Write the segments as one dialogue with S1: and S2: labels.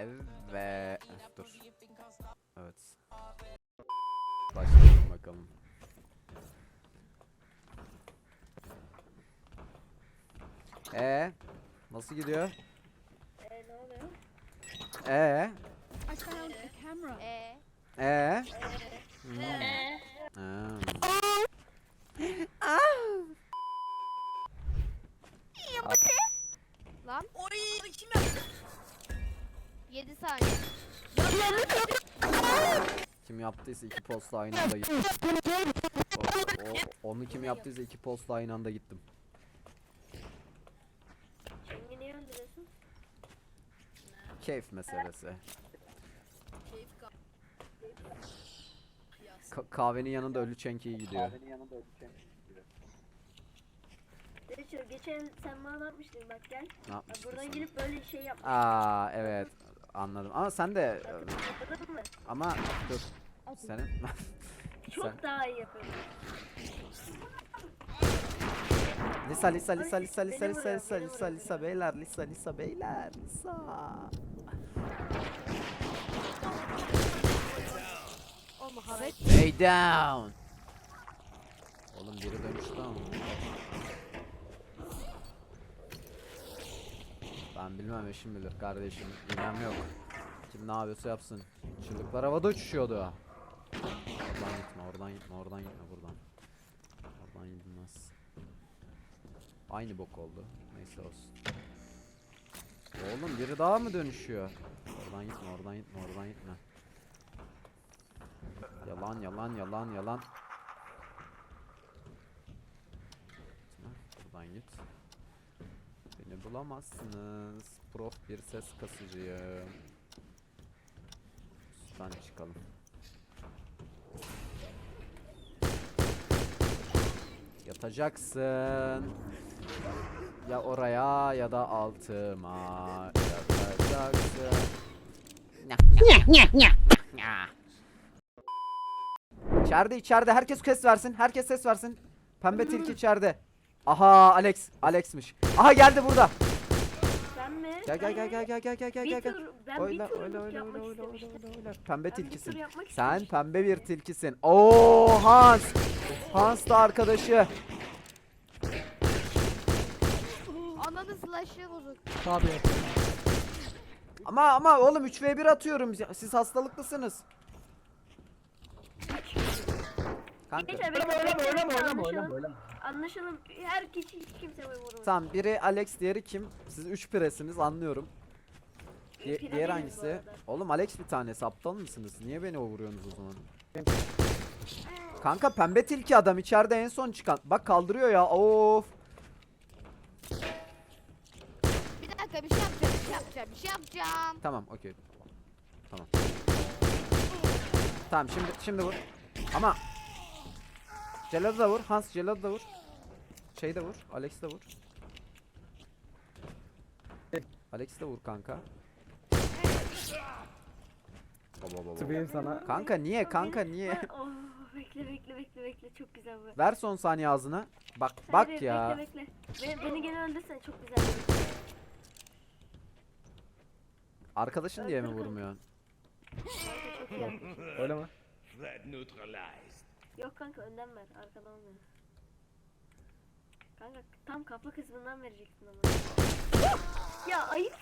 S1: Evet. Dur. Evet. Başlayalım bakalım. Ee, nasıl gidiyor?
S2: Ee, ne oluyor?
S1: Ee,
S3: I found a camera.
S2: Ee,
S1: ee.
S2: saniye.
S1: Kim yaptıysa iki postla aynı anda gittim. O, o- onu kim yaptıysa iki postla aynı anda gittim.
S2: Şimdi niye öldürüyorsun?
S1: Keyif meselesi. Ka- kahvenin yanında ölü çenkeyi gidiyor.
S2: Geçen sen bana ne yapmıştın bak gel.
S1: Ne
S2: Bak,
S1: yapmıştın
S2: buradan
S1: sen?
S2: gelip böyle şey yap.
S1: Aa evet anladım. Ama sen de
S2: mı?
S1: ama dur. Senin
S2: Çok
S1: sen
S2: daha iyi yapıyorum.
S1: Lisa Lisa Lisa Lisa Lisa
S2: beni
S1: Lisa
S2: vuruyor,
S1: Lisa
S2: beni
S1: Lisa
S2: vuruyor,
S1: Lisa beyler Lisa Lisa beyler Lisa.
S2: O.
S1: Stay down. Oğlum biri dönüştü ama. Ben bilmem eşim bilir kardeşim. İlgim yok. Kim ne yapıyorsa yapsın. Çığlıklar havada uçuşuyordu. Oradan gitme, oradan gitme, oradan gitme, buradan. Oradan gidilmez. Aynı bok oldu. Neyse olsun. Oğlum biri daha mı dönüşüyor? Oradan gitme, oradan gitme, oradan gitme. Yalan yalan yalan yalan. Buradan git. Beni bulamazsınız. Prof bir ses kasıcıyım. Üstten çıkalım. Yatacaksın. Ya oraya ya da altıma yatacaksın. İçeride içeride herkes ses versin. Herkes ses versin. Pembe tilki içeride. Aha Alex. Alex'miş. Aha geldi burada.
S2: Sen mi?
S1: Gel gel gel gel gel gel gel gel gel. gel.
S2: ben
S1: Oyla
S2: bir tur
S1: oyla oyla
S2: yapmak
S1: oyla oyla
S2: istemiştim.
S1: oyla oyla. Pembe
S2: Ben bir tur
S1: tilkisin.
S2: yapmak
S1: Sen
S2: istemiştim.
S1: pembe bir tilkisin. Oo Hans. Hans da arkadaşı.
S2: Ananı slash'ı bozuk.
S1: Ama ama oğlum 3v1 atıyorum. Siz hastalıklısınız. Kanka.
S2: Neyse bekle bekle anlaşalım. Anlaşalım. Her kişi hiç kimse vurmasın.
S1: Tamam biri Alex diğeri kim? Siz 3 piresiniz anlıyorum. Di-
S2: Pire
S1: diğer
S2: değiliz bu
S1: hangisi?
S2: arada.
S1: Oğlum Alex bir tanesi aptal mısınız? Niye beni o vuruyorsunuz o zaman? Kanka pembe tilki adam içeride en son çıkan. Bak kaldırıyor ya. Of.
S2: Bir dakika bir şey yapacağım, bir şey yapacağım, bir şey yapacağım.
S1: Tamam okey. Tamam. Tamam şimdi şimdi vur. Ama Celad'ı da vur. Hans Celad'ı da vur. Şey de vur. Alex de vur. Alex de vur kanka. Baba baba.
S4: Tıbeyim sana.
S1: Kanka niye kanka niye?
S2: Oh, bekle bekle bekle bekle çok güzel bu.
S1: Ver son saniye ağzına. Bak bak
S2: hayır,
S1: ya.
S2: Bekle bekle. Beni, beni gene öldürsen çok güzel.
S1: Arkadaşın diye mi vurmuyorsun?
S2: Kanka çok iyi.
S4: Öyle mi?
S5: Threat neutralized.
S2: Yok kanka önden ver arkadan olmuyor. Kanka tam kapı kısmından vereceksin ama. ya ayıp.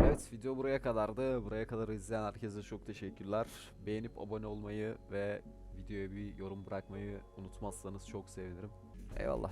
S1: Evet video buraya kadardı. Buraya kadar izleyen herkese çok teşekkürler. Beğenip abone olmayı ve videoya bir yorum bırakmayı unutmazsanız çok sevinirim. Eyvallah.